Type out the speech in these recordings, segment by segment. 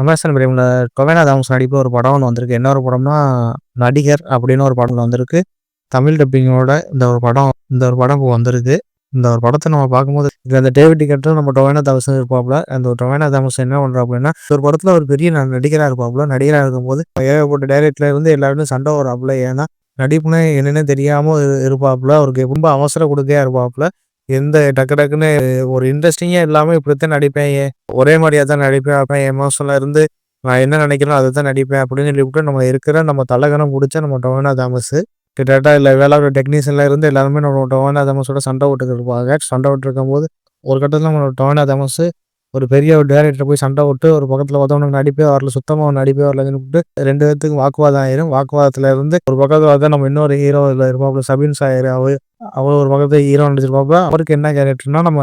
Amazon பிரைமில் டொவேனா Thomas நடிப்பு ஒரு படம் ஒன்று வந்திருக்கு. என்ன ஒரு படம்னா நடிகர் அப்படின்னு ஒரு படம் வந்திருக்கு. தமிழ் டப்பிங்கோட இந்த ஒரு படம் இந்த ஒரு படம் இப்போ வந்திருக்கு. இந்த ஒரு படத்தை நம்ம பார்க்கும்போது இது அந்த டேவிட் டிக்கெட்டும் நம்ம டொவேனா தாமஸ் இருப்பாப்புல. அந்த டொவேனா தாமஸ் என்ன பண்ணுறா அப்படின்னா ஒரு படத்தில் ஒரு பெரிய நடிகராக இருப்பாப்புல. நடிகராக இருக்கும்போது ஏகப்பட்ட டைரக்டர் இருந்து எல்லாருமே சண்டை வராப்புல ஏன்னா நடிப்புனே என்னென்னு தெரியாமல் இருப்பாப்புல. அவருக்கு ரொம்ப அவசரம் கொடுக்கையாக இருப்பாப்புல. எந்த டக்கு டக்குன்னு ஒரு இன்ட்ரெஸ்டிங்கே இல்லாமல் இப்படித்தான் நடிப்பேன். ஏன் ஒரே மாதிரியாக தான் நடிப்பேன். அப்போ எமோஷனில் இருந்து நான் என்ன நினைக்கிறேன் அதை தான் நடிப்பேன் அப்படின்னு சொல்லிவிட்டு நம்ம இருக்கிற நம்ம தலைகணம் பிடிச்ச நம்ம டொவனா தாமஸ். கிட்டத்தட்ட இல்லை வேலை டெக்னீஷியனில் இருந்து எல்லாருமே நம்ம டொவனா தாமஸோட சண்டை விட்டுக்கிட்டு இருப்பாங்க. சண்டை விட்டுருக்கும் போது ஒரு கட்டத்தில் நம்ம டொவனா தாமஸ் ஒரு பெரிய ஒரு டேரக்டர் போய் சண்டை விட்டு ஒரு பக்கத்தில் ஒருத்தவனுக்கு நடிப்பே வரல சுத்தமாக நடிப்பே வரலன்னு விட்டு ரெண்டு பேர்த்துக்கும் வாக்குவாதம் ஆயிரும். வாக்குவாதத்தில் இருந்து ஒரு பக்கத்தில் வந்து நம்ம இன்னொரு ஹீரோ இதில் இருப்பாப்புல சபின் சாயர் அவர் அவர் ஒரு பக்கத்தில் ஹீரோ நடிச்சிருப்பாப்ப அவருக்கு என்ன கேரக்டர்னா நம்ம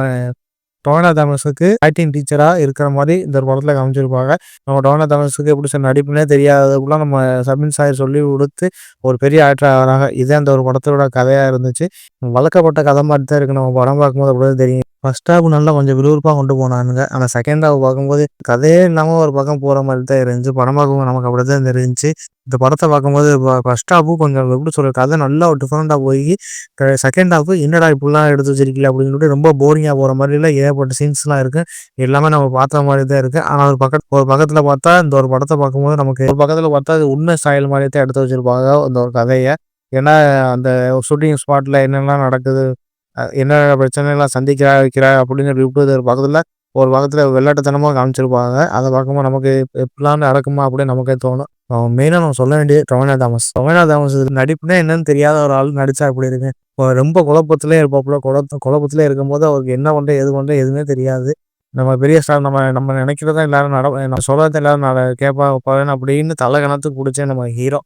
டோனா தாமஸுக்கு ஆக்டிங் டீச்சராக இருக்கிற மாதிரி இந்த ஒரு படத்தில் காமிச்சிருப்பாங்க. நம்ம டோனா தாமஸுக்கு எப்படி சார் நடிப்புனே தெரியாததுக்குள்ள நம்ம சபின் சாயர் சொல்லி கொடுத்து ஒரு பெரிய ஆக்டர் ஆகிறாங்க. இதே அந்த ஒரு படத்தோட கதையாக இருந்துச்சு. வளர்க்கப்பட்ட கதை மாதிரி தான் இருக்குது நம்ம படம் பார்க்கும்போது அப்படி தெரியும். ஃபர்ஸ்ட் ஹாஃப் நல்லா கொஞ்சம் விறுவிறுப்பாக கொண்டு போனானுங்க. ஆனால் செகண்ட் ஹாஃப் பார்க்கும்போது கதையே இல்லாமல் ஒரு பக்கம் போகிற மாதிரி தான் இருந்துச்சு. படம் பார்க்கும்போது நமக்கு அப்படி தான் தெரிஞ்சிச்சு. இந்த படத்தை பார்க்கும்போது ஃபர்ஸ்ட் ஹாஃபும் கொஞ்சம் எப்படி சொல்கிற கதை நல்லா டிஃப்ரெண்ட்டாக போய் செகண்ட் ஹாஃபு என்னடா இப்படிலாம் எடுத்து வச்சிருக்கல அப்படின்னு சொல்லிட்டு ரொம்ப போரிங்காக போகிற மாதிரி இல்லை. ஏகப்பட்ட சீன்ஸ்லாம் இருக்குது எல்லாமே நம்ம பார்த்த மாதிரி தான் இருக்குது ஆனால் ஒரு பக்கம் ஒரு பக்கத்தில் பார்த்தா இந்த ஒரு படத்தை பார்க்கும்போது நமக்கு ஒரு பக்கத்தில் பார்த்தா அது உண்மை ஸ்டைல் மாதிரி தான் எடுத்து வச்சிருப்பாங்க. இந்த ஒரு கதையை. ஏன்னா அந்த ஷூட்டிங் ஸ்பாட்டில் என்னெல்லாம் நடக்குது என்ன பிரச்சனைலாம் சந்திக்கிறா வைக்கிறா அப்படின்னு சொல்லிட்டு ஒரு பக்கத்தில் ஒரு பக்கத்தில் வெள்ளாட்டுத்தனமாக காமிச்சிருப்பாங்க. அதை பார்க்கும்போது நமக்கு எப்படிலாம் நடக்குமா அப்படின்னு நமக்கே தோணும். மெயினாக நம்ம சொல்ல வேண்டியது டொமேனா தாமஸ். டொமேனா தாமஸ் நடிப்புனா என்னன்னு தெரியாத ஒரு ஆள் நடிச்சா அப்படி இருக்கு? ரொம்ப குழப்பத்திலே இருப்பாப்புல குழப்ப குழப்பத்திலே இருக்கும்போது அவருக்கு என்ன பண்ணுறது எது பண்ணுறது எதுவுமே தெரியாது. நம்ம பெரிய ஸ்டார் நம்ம நம்ம நினைக்கிறதா எல்லாரும் நட நம்ம சொல்கிறத எல்லாரும் நட கேட்பா அப்படின்னு தலை கணத்துக்கு பிடிச்ச நம்ம ஹீரோ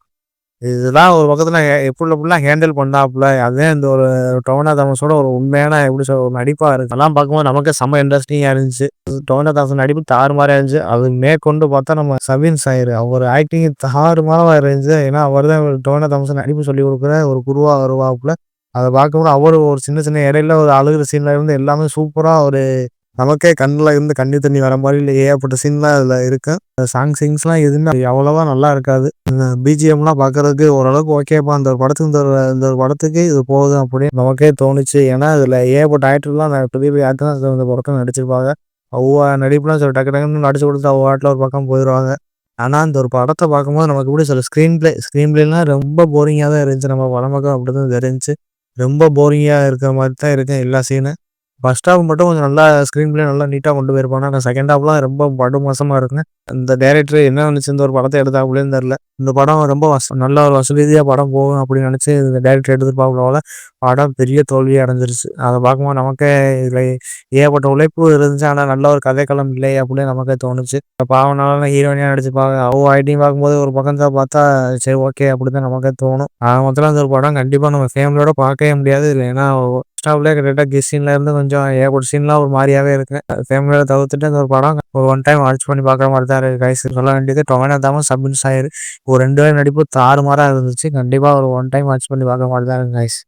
இதெல்லாம் ஒரு பக்கத்தில் எப்படி எப்படிலாம் ஹேண்டில் பண்ணாப்புல. அதே இந்த ஒரு டோனா தாமஸோட ஒரு உண்மையான எப்படி சொல்ல ஒரு நடிப்பாக இருக்குது அதெல்லாம் பார்க்கும்போது நமக்கு செம்ம இன்ட்ரெஸ்டிங்காக இருந்துச்சு. டோனா தாமஸ் நடிப்பு தாறு மாதிரி இருந்துச்சு. அது மேற்கொண்டு பார்த்தா நம்ம சவின் சாயர் அவர் ஆக்டிங் தாறு மாதிரி இருந்துச்சு. ஏன்னா அவர் தான் டோனா தாமஸ் நடிப்பு சொல்லி கொடுக்குற ஒரு குருவாக வருவாப்புல. அதை பார்க்கும்போது அவர் ஒரு சின்ன சின்ன இடையில ஒரு அழுகிற சீனில் இருந்து எல்லாமே சூப்பராக ஒரு நமக்கே கண்ணில் இருந்து கண்ணி தண்ணி வர மாதிரி இல்லை ஏகப்பட்ட சீன்லாம் அதில் இருக்கும் சாங் சிங்ஸ்லாம் எதுவுமே அவ்வளோவா நல்லா இருக்காது. பிஜிஎம்லாம் பார்க்குறதுக்கு ஓரளவுக்கு ஓகேப்பா அந்த ஒரு படத்துக்கு இந்த இந்த ஒரு படத்துக்கு இது போகுது அப்படின்னு நமக்கே தோணுச்சு. ஏன்னா இதில் ஏகப்பட்ட ஆக்டர்லாம் பெரிய பெரிய ஆக்டர் இந்த படத்தை நடிச்சிருப்பாங்க. அவ்வளோ நடிப்புலாம் சில டக்கு டக்குன்னு நடிச்சு கொடுத்து அவ்வளோ ஆட்டில் ஒரு பக்கம் போயிடுவாங்க ஆனால் அந்த ஒரு படத்தை பார்க்கும்போது நமக்கு எப்படி சொல்ல ஸ்க்ரீன் பிளே ஸ்க்ரீன் பிளேலாம் ரொம்ப போரிங்காக தான் இருந்துச்சு. நம்ம படம் பக்கம் அப்படி தான் தெரிஞ்சு ரொம்ப போரிங்காக இருக்கிற மாதிரி தான் இருக்கேன் எல்லா சீனும் ஃபர்ஸ்ட் ஹாஃப் மட்டும் கொஞ்சம் நல்லா ஸ்க்ரீன் பிளே நல்லா நீட்டாக கொண்டு போயிருப்பாங்க. ஆனால் செகண்ட் ஹாஃப்லாம் ரொம்ப படு மோசமாக இருக்குங்க. இந்த டேரக்டர் என்ன நினச்சி இந்த ஒரு படத்தை எடுத்தாப்புலேன்னு தெரில இந்த படம் ரொம்ப வச நல்ல ஒரு வசதியாக படம் போகும் அப்படின்னு நினச்சி இந்த டேரக்டர் எடுத்துருப்பாப்புல. படம் பெரிய தோல்வியாக அடைஞ்சிருச்சு. அதை பார்க்கும்போது நமக்கே இதில் ஏகப்பட்ட உழைப்பு இருந்துச்சு. ஆனால் நல்ல ஒரு கதைக்களம் இல்லை அப்படின்னு நமக்கே தோணுச்சு. பாவனால ஹீரோயினாக நடிச்சுப்பாங்க அவ ஐட்டியும் பார்க்கும்போது ஒரு பக்கம் தான் பார்த்தா சரி ஓகே அப்படி தான் நமக்கே தோணும். அது மொத்தம் அந்த ஒரு படம் கண்டிப்பாக நம்ம ஃபேமிலியோட பார்க்கவே முடியாது. இல்லை ஏன்னா ஸ்டாப்லேயே கிட்டத்தட்ட கெஸ் இருந்து கொஞ்சம் ஏகப்பட்ட சீன்லாம் ஒரு மாதிரியாவே இருக்கு. ஃபேமிலியோட தவிர்த்துட்டு அந்த ஒரு படம் ஒரு ஒன் டைம் வாட்ச் பண்ணி பார்க்குற மாதிரி தான் இருக்கு கைஸ் சொல்ல வேண்டியது டொமேனோ தாமஸ் சப்மின்ஸ் ஆயிரு ஒரு ரெண்டு பேரும் நடிப்பு தாறு மாறாக இருந்துச்சு. கண்டிப்பாக ஒரு ஒன் டைம் வாட்ச் பண்ணி பார்க்குற மாதிரி தான் இருக்கு கைஸ்